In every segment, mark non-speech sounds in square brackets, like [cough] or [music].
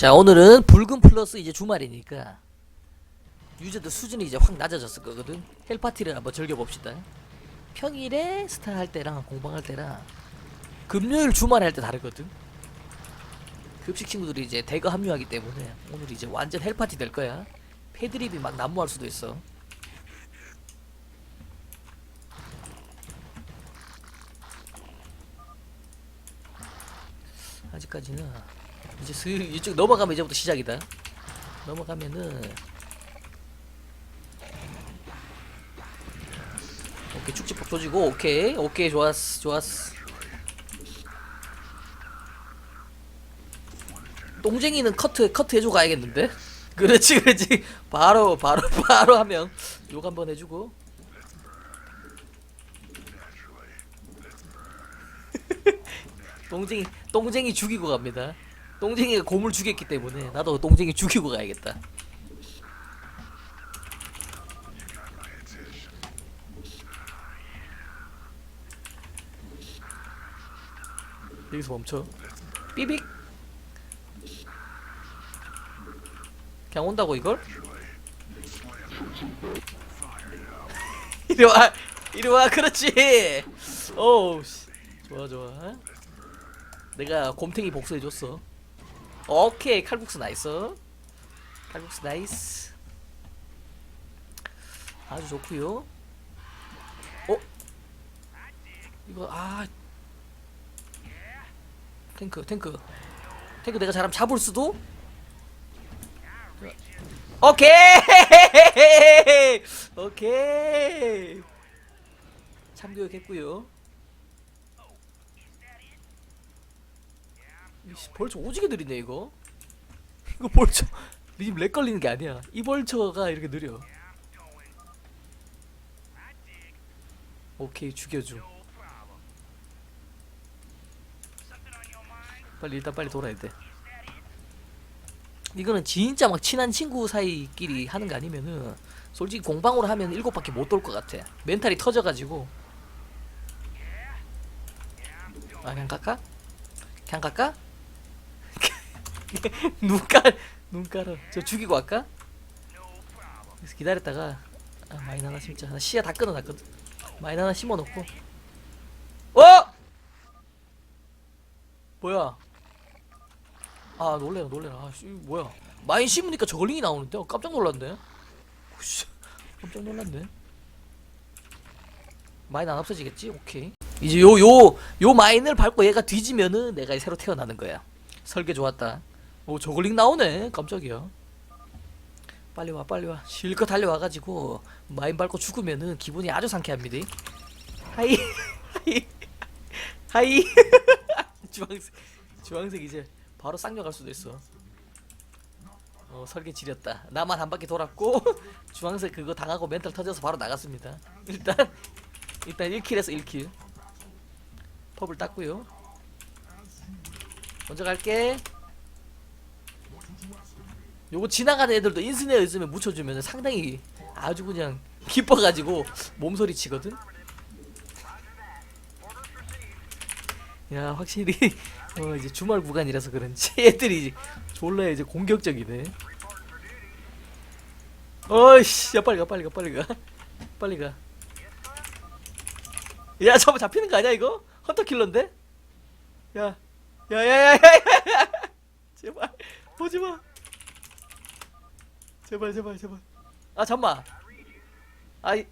자 오늘은 붉은 플러스 이제 주말이니까 유저들 수준이 이제 확 낮아졌을 거거든. 헬파티를 한번 즐겨봅시다. 평일에 스타 할 때랑 공방할 때랑 금요일 주말에 할 때 다르거든. 급식 친구들이 이제 대거 합류하기 때문에 오늘 이제 완전 헬파티 될 거야. 패드립이 막 난무할 수도 있어. 아직까지는 이제 슬 이쪽 넘어가면 이제부터 시작이다. 넘어가면은 오케이 축지폭 조지고 오케이 오케이 좋았어 좋았어. 똥쟁이는 커트 커트 해주고 가야겠는데? [laughs] 그렇지 그렇지 바로 바로 [laughs] 바로 하면 욕 한번 해주고 [laughs] 똥쟁이 똥쟁이 죽이고 갑니다. 똥쟁이가 곰을 죽였기 때문에 나도 똥쟁이 죽이고 가야겠다. 여기서 멈춰. 삐빅. 그냥 온다고 이걸? [laughs] 이리 와, 이리 와, 그렇지. 오우, 씨. 좋아 좋아. 내가 곰탱이 복수해줬어. 오케이 칼국수 나이스. 칼국수 나이스. 아주 좋구요. 어? 이거 아 탱크 탱크 탱크 내가 잘하면 잡을 수도? 오케이 [laughs] 오케이 참교육했고요. 이씨, 벌처 오지게 느리네 이거. [laughs] 이거 벌처 [laughs] 리즘 렉 걸리는 게 아니야. 이 벌처가 이렇게 느려. 오케이 죽여줘. 빨리 일단 빨리 돌아야 돼. 이거는 진짜 막 친한 친구 사이끼리 하는 거 아니면은 솔직히 공방으로 하면 일곱 바퀴 못돌 것 같아. 멘탈이 터져가지고. 아 그냥 갈까? 그냥 갈까? [laughs] 눈깔 눈깔어 저 죽이고 갈까? 그래서 기다렸다가 아 마인 하나 심자. 나 시야 다 끊어놨거든. 마인 하나 심어놓고. 어? 뭐야? 아 놀래라 놀래라. 아 씨, 뭐야? 마인 심으니까 저글링이 나오는데? 어, 깜짝 놀랐네. 씨, 깜짝 놀랐네. 마인 안 없어지겠지? 오케이. 이제 요 요 요 마인을 밟고 얘가 뒤지면은 내가 새로 태어나는 거야. 설계 좋았다 오 저글링 나오네. 깜짝이야. 빨리 와 빨리 와. 실컷 달려와가지고 마인 밟고 죽으면은 기분이 아주 상쾌합니다. 하이 하이 하이. [laughs] 주황색 주황색 이제 바로 쌍욕 갈 수도 있어. 어 설계 지렸다. 나만 한 바퀴 돌았고 [laughs] 주황색 그거 당하고 멘탈 터져서 바로 나갔습니다. 일단 일단 1킬에서 1킬. 펍을 땄고요. 먼저 갈게 요거 지나가는 애들도 인스네어 있으면 묻혀주면 상당히 아주 그냥 기뻐가지고 몸소리 치거든 야 확실히 어 이제 주말 구간이라서 그런지 애들이 졸라 이제 공격적이네 어이씨 야 빨리 가 빨리 가 빨리 가 빨리 가야 잠깐 잡히는 거 아니야 이거 헌터킬러인데 야 야야야야야 제발 보지마 제발 제발 제발. 아 잠만. 아이.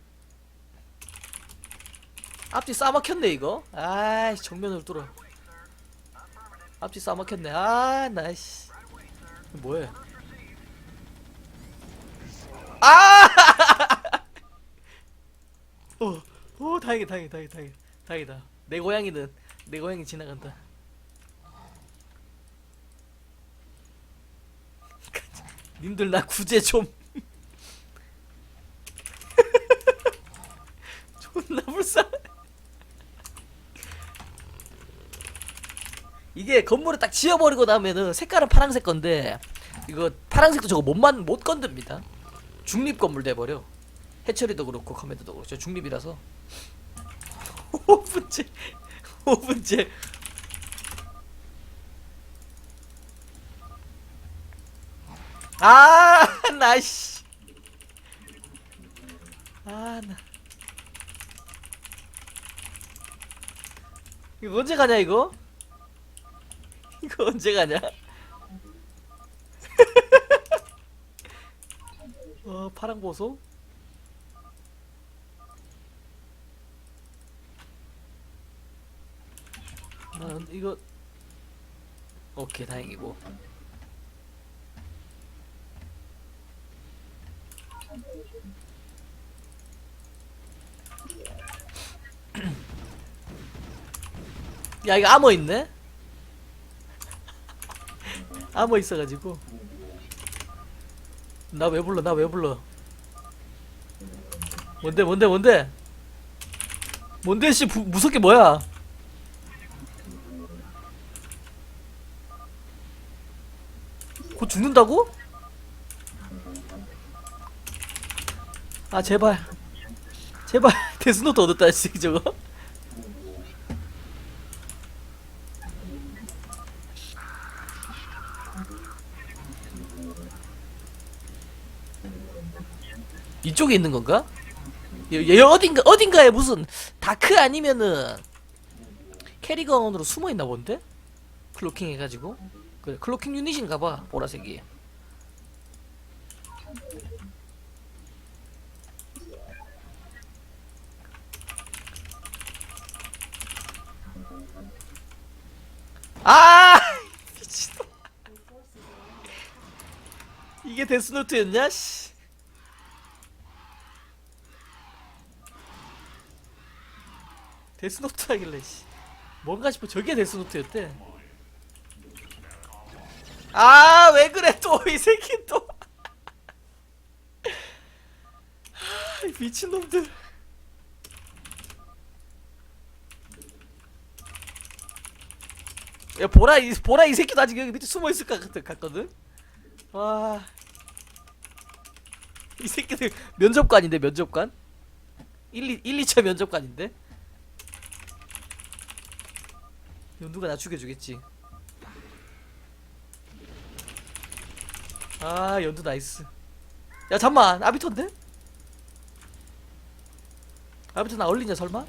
앞뒤 싸막혔네 이거? 아이 정면으로 뚫어. 앞뒤 싸막혔네. 아 나이씨. 뭐해? 아! [laughs] 어, 어, 다행이다, 다행이다, 다행이다, 다행이다, 다행이다. 내 고양이는 내 고양이 지나간다. 님들 나 구제 좀. [laughs] 존나 불쌍. 이게 건물을 딱 지어버리고 나면은 색깔은 파란색 건데 이거 파란색도 저거 못만 못 건듭니다. 중립 건물 돼버려. 해처리도 그렇고 커맨드도 그렇고 저 중립이라서 [laughs] 5분째 5분째 아, [laughs] 나이씨. 아, 나. 이거 언제 가냐, 이거? [laughs] 이거 언제 가냐? [laughs] 어, 파랑 보소? 아, 이거 오케이 다행이고 야 이거 암호 있네? 암호 있어가지고. 나 왜 불러 나 왜 불러? 뭔데 뭔데 뭔데? 뭔데 씨 부, 무섭게 뭐야? 곧 죽는다고? 아 제발. 제발 [laughs] 데스노트 얻었다 씨 저거 이쪽에 있는 건가? 얘, 얘 어딘가 어딘가에 무슨 다크 아니면은 캐리건으로 숨어 있나 본데? 클로킹 해가지고. 그래 클로킹 유닛인가봐 보라색이. 아! [laughs] 미친놈. 이게 데스노트였냐 씨 데스노트 하길래 씨. 뭔가 싶어. 저게 데스노트였대. 아 왜 그래 또 이 새끼 또. [laughs] 아, 미친놈들. 야 보라 이 보라 이 새끼도 아직 여기 밑에 숨어 있을 것 같, 같거든? 와 이 새끼들 면접관인데 면접관? 1, 2, 1, 2차 면접관인데 이거 누가 나 죽여주겠지 아 연두 나이스 야 잠만 아비터인데? 아비터 나 얼리냐 설마?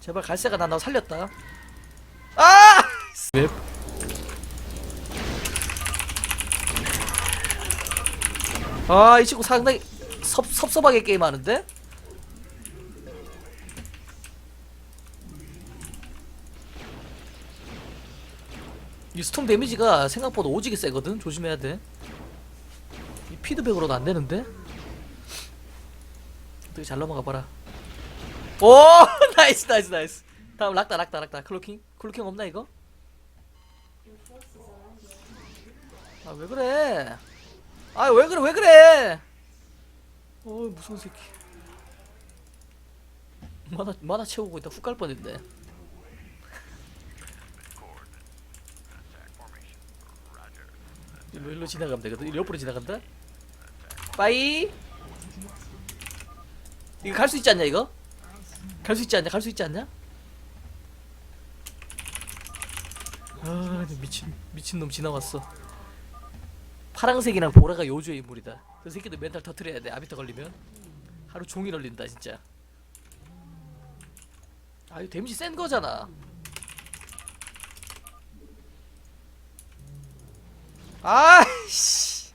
제발 갈새가 나나 살렸다 아! 웹 아이 친구 상당히 섭, 섭섭하게 게임하는데? 이 스톰 데미지가 생각보다 오지게 세거든? 조심해야 돼 이 피드백으로는 안 되는데? 어떻게 잘 넘어가 봐라. 오! [laughs] 나이스 나이스 나이스. 다음 락다 락다 락다. 클로킹? 클로킹 없나 이거? 아 왜 그래? 아 왜 그래 왜 그래? 어 무서운 새끼. 만화 만화 채우고 있다. 훅 갈 뻔했네 일로 일로 지나가면 되거든. 일로 옆으로 지나간다. 빠이. 이거 갈 수 있지 않냐 이거? 갈 수 있지 않냐? 갈 수 있지 않냐? 아 미친 미친 놈 지나왔어. 파랑색이랑 보라가 요주의 인물이다. 그 새끼도 멘탈 터트려야 돼. 아비터 걸리면 하루 종일 걸린다 진짜. 아 이거 데미지 센 거잖아. 아이씨.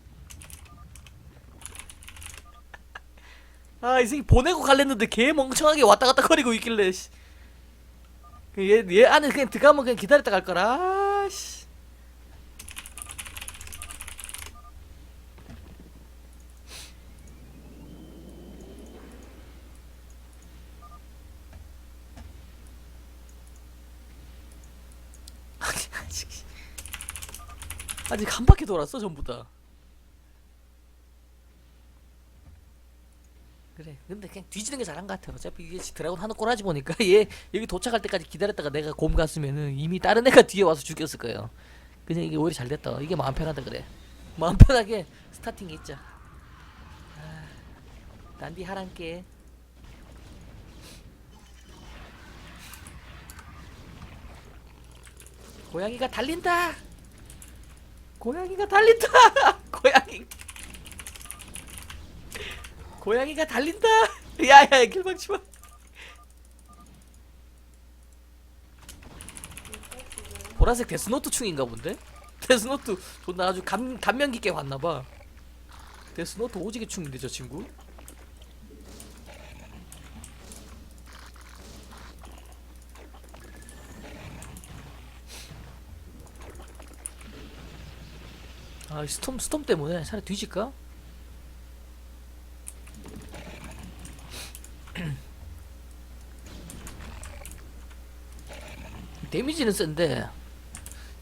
아, 이 새끼 보내고 갈랬는데 개 멍청하게 왔다 갔다 거리고 있길래, 씨. 그 얘, 얘 안에 그냥 들어가면 그냥 기다렸다 갈 거라, 아씨. 아직, 아직 한 바퀴 돌았어, 전부 다. 그래. 근데 그냥 뒤지는 게 잘한 것 같아. 어차피 이게 드라곤 하나 꼬라지 보니까 [laughs] 얘 여기 도착할 때까지 기다렸다가 내가 곰 갔으면은 이미 다른 애가 뒤에 와서 죽였을 거예요. 그냥 이게 오히려 잘 됐다. 이게 마음 편하다 그래. 마음 편하게 스타팅 있자. 아, 난디 하란께. 고양이가 달린다. 고양이가 달린다. [laughs] 고양이. 고양이가 달린다. 야야 길망치 마. 보라색 데스노트 충인가 본데? 데스노트 존나 아주 감, 감명 깊게 봤나봐 데스노트 오지게 충인데 저 친구 아 스톰 스톰 때문에 차라리 뒤질까? [clears throat] 데미지는 센데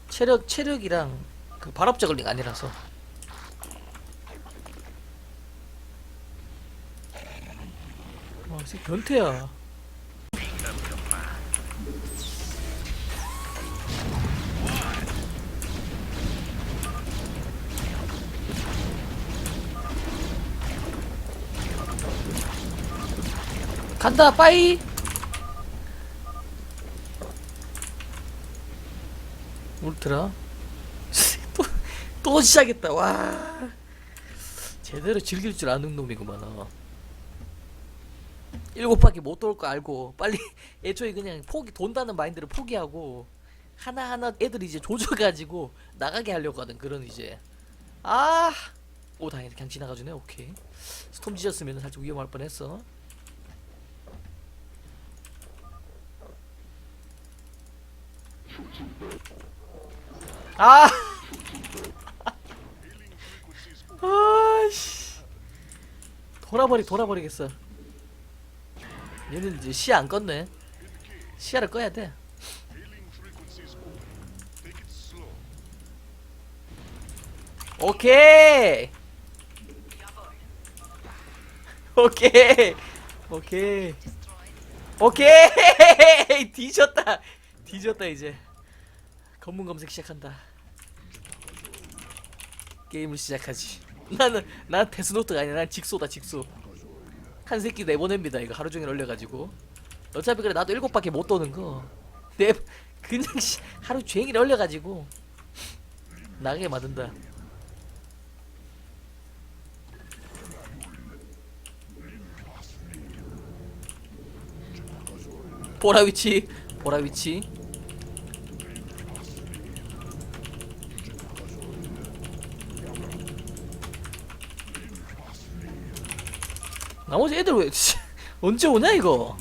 체력 체력이랑 그 발업 저글링 아니라서 와, 이 변태야. 간다, 빠이. 울트라. [laughs] 또, 또 시작했다. 와. 제대로 즐길 줄 아는 놈이구만. 어. 일곱 바퀴 못 돌 거 알고 빨리 [laughs] 애초에 그냥 포기 돈다는 마인드를 포기하고 하나 하나 애들 이제 조져가지고 나가게 하려고 하던 그런 이제 아오 다행이다 그냥 지나가주네 오케이 스톰 지졌으면 살짝 위험할 뻔했어 아 [laughs] 아씨 돌아버리 돌아버리겠어 얘는 이제 시야 안 껐네. 시야를 꺼야 돼. 오케이. [laughs] 오케이. 오케이. 오케이. [laughs] 뒤졌다. 뒤졌다 이제. 검문 검색 시작한다. 게임을 시작하지. 나는 난 데스노트가 아니야. 난 직소다 직소. 한 새끼 내보냅니다 이거 하루 종일 얼려가지고 어차피 그래 나도 일곱 바퀴 못 도는 거 내 그냥 씨, 하루 종일 얼려가지고 나가게 만든다 보라 위치 보라 위치 나머지 애들 왜 씨, 언제 오냐 이거?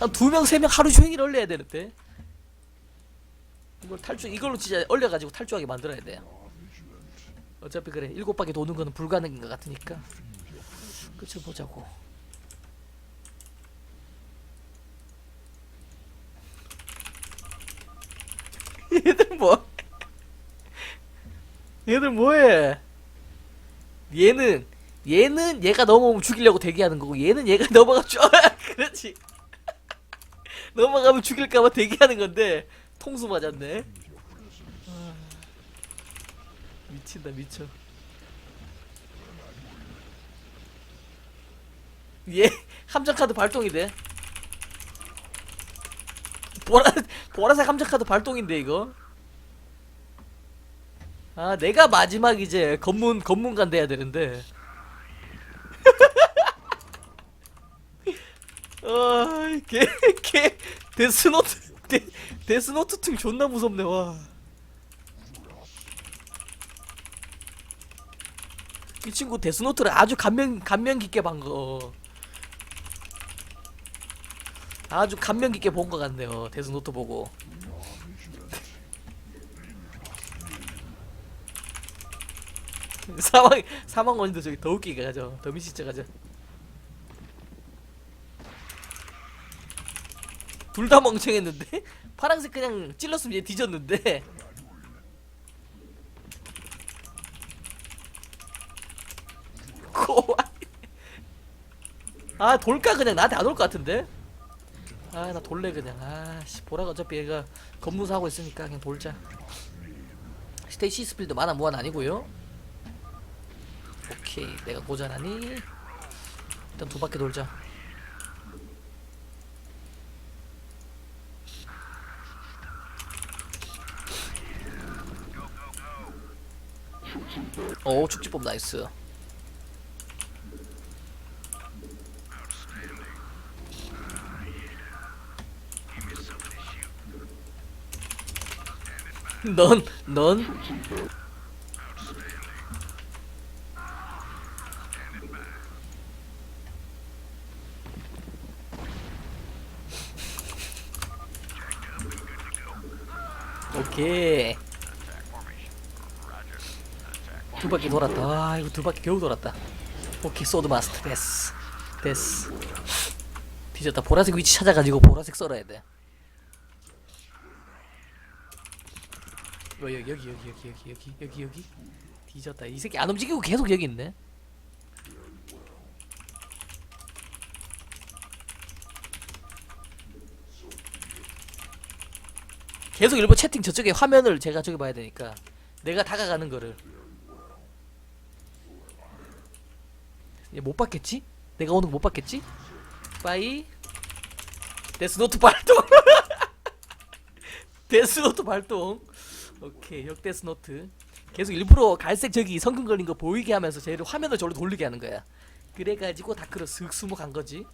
한 두 명 세 명 하루 종일 얼려야 되는데. 이걸 탈주 이걸로 진짜 얼려가지고 탈주하게 만들어야 돼 어차피 그래 일곱 바퀴 도는 거는 불가능인 것 같으니까. 끝을 보자고. [laughs] 얘들 뭐? 얘들 뭐해? 얘는 얘는 얘가 넘어오면 죽이려고 대기하는 거고 얘는 얘가 [laughs] 넘어가 쭉 그렇지. [laughs] 넘어가면 죽일까봐 대기하는 건데 통수 맞았네. 아, 미친다 미쳐. 얘 함정 카드 발동이 돼 보라 보라색 함정 카드 발동인데 이거? 아 내가 마지막 이제 검문 검문관 돼야 되는데 아, 개, 개, 데스노트, 데, 데스노트 팀 존나 무섭네, 와. 이 친구 데스노트를 아주 감명, 감명 깊게 본 거. 아주 감명 깊게 본 것 같네요, 데스노트 보고. [laughs] 사망, 사망 원인도 저기 더 웃기게 가죠. 더 미치쳐 가죠. 둘 다 멍청했는데? [laughs] 파랑색 그냥 찔렀으면 얘 뒤졌는데? [laughs] 아 돌까 그냥? 나한테 안 올 것 같은데? 아 나 돌래 그냥. 아씨 보라가 어차피 얘가 검무사 하고 있으니까 그냥 돌자. 스테이시 스필드 만화 무한 아니고요. 오케이 내가 고전하니? 일단 두 바퀴 돌자 오 축지법 나이스. 넌, 넌? 바퀴 돌았다. 아, 이거 두 바퀴 겨우 돌았다. 오케이, 소드 마스터 됐어. 됐어. 뒤졌다. 보라색 위치 찾아가지고 보라색 썰어야 돼. 어, 여기 여기 여기 여기 여기 여기 여기 여기 뒤졌다. 이 새끼 안 움직이고 계속 여기 있네. 계속 일부 채팅 저쪽에 화면을 제가 저기 봐야 되니까 내가 다가가는 거를 얘 못 봤겠지? 내가 오는 거 못 봤겠지? 빠이. 데스노트 발동. [laughs] 데스노트 발동. 오케이 역데스노트. 계속 일부러 갈색 저기 성금 걸린 거 보이게 하면서 쟤를 화면을 저로 돌리게 하는 거야. 그래가지고 다크로 슥 숨어 간 거지.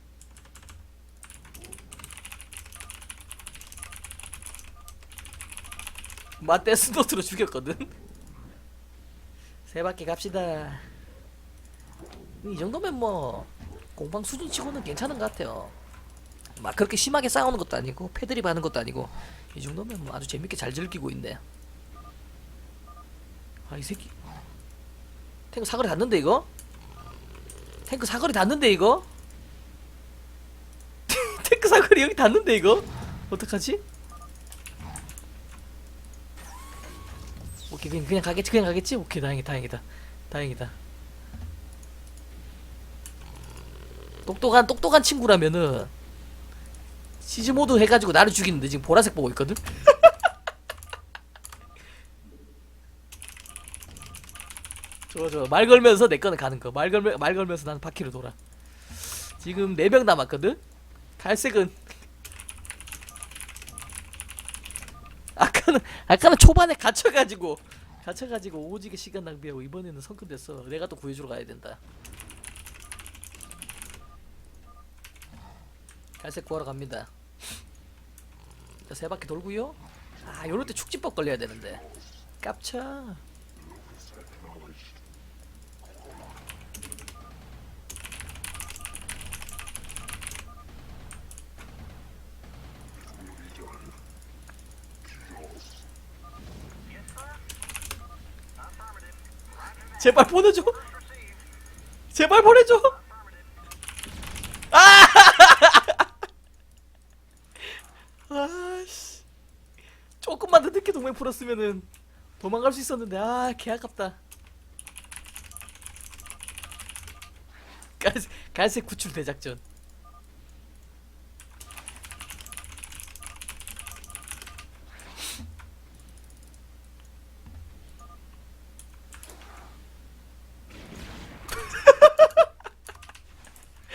마 데스노트로 죽였거든. [laughs] 세 바퀴 갑시다 이 정도면 뭐 공방 수준치고는 괜찮은 것 같아요. 막 그렇게 심하게 싸우는 것도 아니고 패드립 하는 것도 아니고 이 정도면 뭐 아주 재밌게 잘 즐기고 있네. 아 이 새끼 탱크 사거리 닿는데 이거? 탱크 사거리 닿는데 이거? [laughs] 탱크 사거리 여기 닿는데 이거? 어떡하지? 오케이 그냥, 그냥 가겠지 그냥 가겠지? 오케이 다행이다 다행이다 다행이다 똑똑한 똑똑한 친구라면은 시즈 모드 해가지고 나를 죽이는데 지금 보라색 보고 있거든. [laughs] 좋아 좋아 말 걸면서 내 거는 가는 거. 말 걸면 말 걸면서 나는 바퀴를 돌아. 지금 네명 남았거든. 갈색은 [laughs] 아까는 아까는 초반에 갇혀가지고 갇혀가지고 오지게 시간 낭비하고 이번에는 성큼 됐어. 내가 또 구해주러 가야 된다. 갈색 구하러 갑니다. 자, 세 바퀴 돌고요. 아, 요럴 때 축지법 걸려야 되는데. 깝쳐. 제발 보내줘. 제발 보내줘. 아씨 조금만 풀었으면은 도망갈 수 있었는데 아 개 아깝다 갈색, 갈색 구출 대작전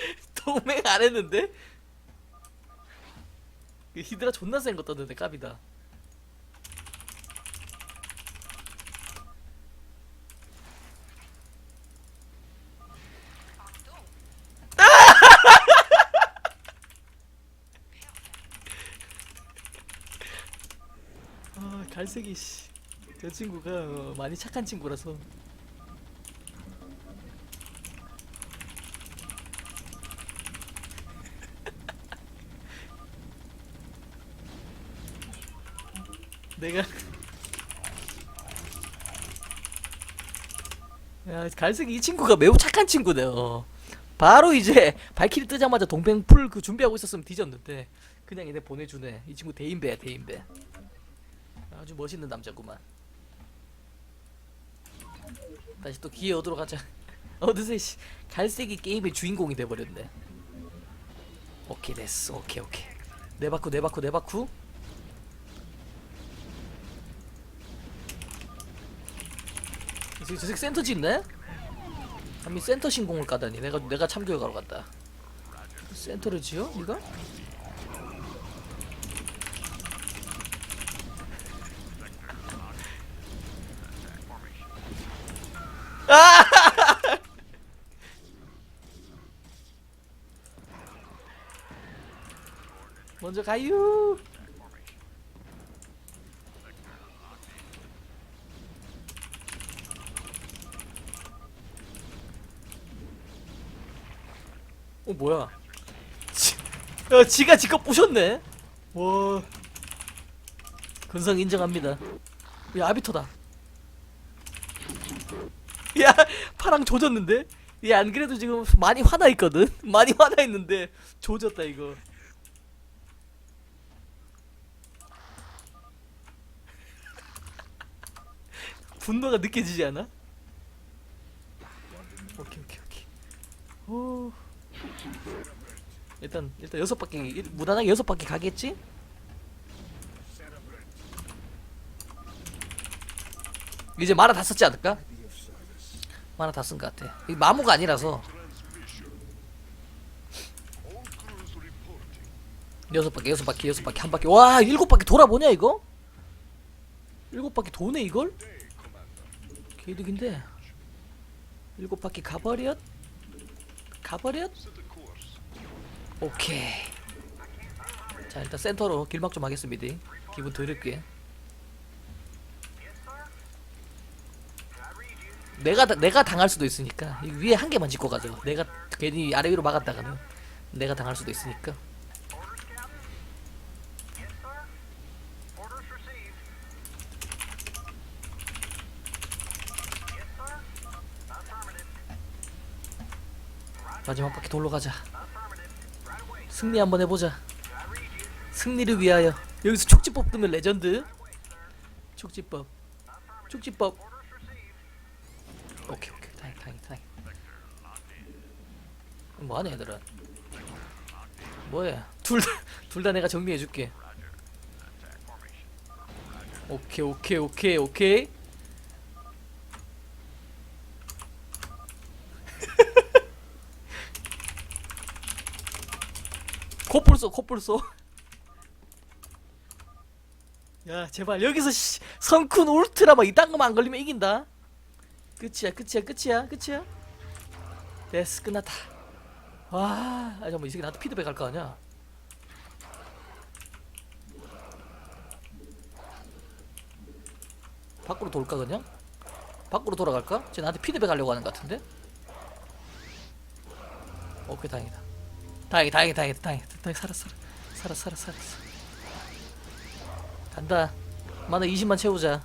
[laughs] 동맹 안 했는데? 이 히드라 존나 센거 떴는데 깝이다. 아 갈색이 씨. 저 친구가 어, 많이 착한 친구라서 [laughs] 내가 야 갈색이 이 친구가 매우 착한 친구네요. 바로 이제 발키리 뜨자마자 동맹 풀 그 준비하고 있었으면 뒤졌는데 그냥 얘네 보내주네. 이 친구 대인배야 대인배. 아주 멋있는 남자구만. 다시 또 기회 얻으러 가자. [laughs] 어느새 씨, 갈색이 게임의 주인공이 돼버렸네. 오케이 됐어. 오케이 오케이. 내 바쿠 내 바쿠 내 바쿠. 저, 센터 짓네? 아니 센터 신공을 까다니 내가 내가 참교육하러 갔다 센터를 지어? 이거? [laughs] 먼저 가유. 어 뭐야? 지, 야, 지가 지껏 부셨네. 와. 근성 인정합니다. 야 아비터다. 파랑 조졌는데? 얘 안 그래도 지금 많이 화나 있거든. [laughs] 많이 화나 있는데 조졌다 이거. [laughs] 분노가 느껴지지 않아? 오케이 오케이 오케이. 오. 일단 일단 여섯 바퀴 일- 무난하게 여섯 바퀴 가겠지? 이제 마라 다 썼지 않을까? 마라 다쓴 것 같아. 이 마무가 아니라서 여섯 바퀴 여섯 바퀴 여섯 바퀴 한 바퀴 와 일곱 바퀴 돌아보냐 이거? 일곱 바퀴 도네 이걸? 개이득인데 일곱 바퀴 가버렸? 가버렸? 오케이 자 일단 센터로 길막 좀 하겠습니다 기분 더럽게 내가 다- 내가 당할 수도 있으니까 이 위에 한 개만 짓고 가죠 내가 괜히 아래 위로 막았다가는 내가 당할 수도 있으니까 마지막 바퀴 돌러 가자. 승리 한번 해보자. 승리를 위하여. 여기서 촉지법 뜨면 레전드. 촉지법. 촉지법. 오케이 오케이 다행 다행 다행. 뭐하네 얘들은. 뭐야? 둘둘다 내가 정리해줄게. 오케이 오케이 오케이 오케이. 코뿔 쏘 코뿔 쏘. 야 제발 여기서 씨, 성큰 울트라 막 이딴 거만 안 걸리면 이긴다. 끝이야 끝이야 끝이야 끝이야. 됐어 끝났다. 와, 아 잠깐만 이 새끼 나한테 피드백 할 거 아니야? 밖으로 돌까 그냥? 밖으로 돌아갈까? 쟤 나한테 피드백 하려고 하는 것 같은데? 오케이 다행이다. 다행이 다행이 다행이 다행이 다행이 살았어 살았어 살았어 살았어 간다 만화 20만 채우자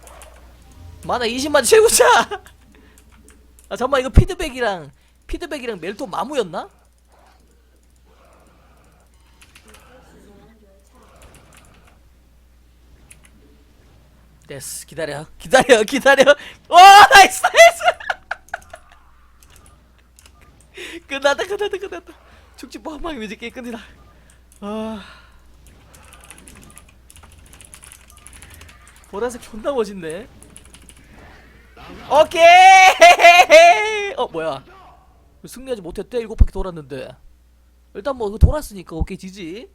만화 20만 채우자 [laughs] 아 잠깐만 이거 피드백이랑 피드백이랑 멜토 마무였나? 됐어 기다려 기다려 기다려. 와 나이스 나이스! [laughs] 끝났다 끝났다 끝났다. 축지법 한 방에 이제 게임 끝이다. 아. 보라색 존나 멋있네 오케이! 어 뭐야? 승리하지 못했대? 일곱 바퀴 돌았는데. 일단 뭐 이거 돌았으니까 오케이 지지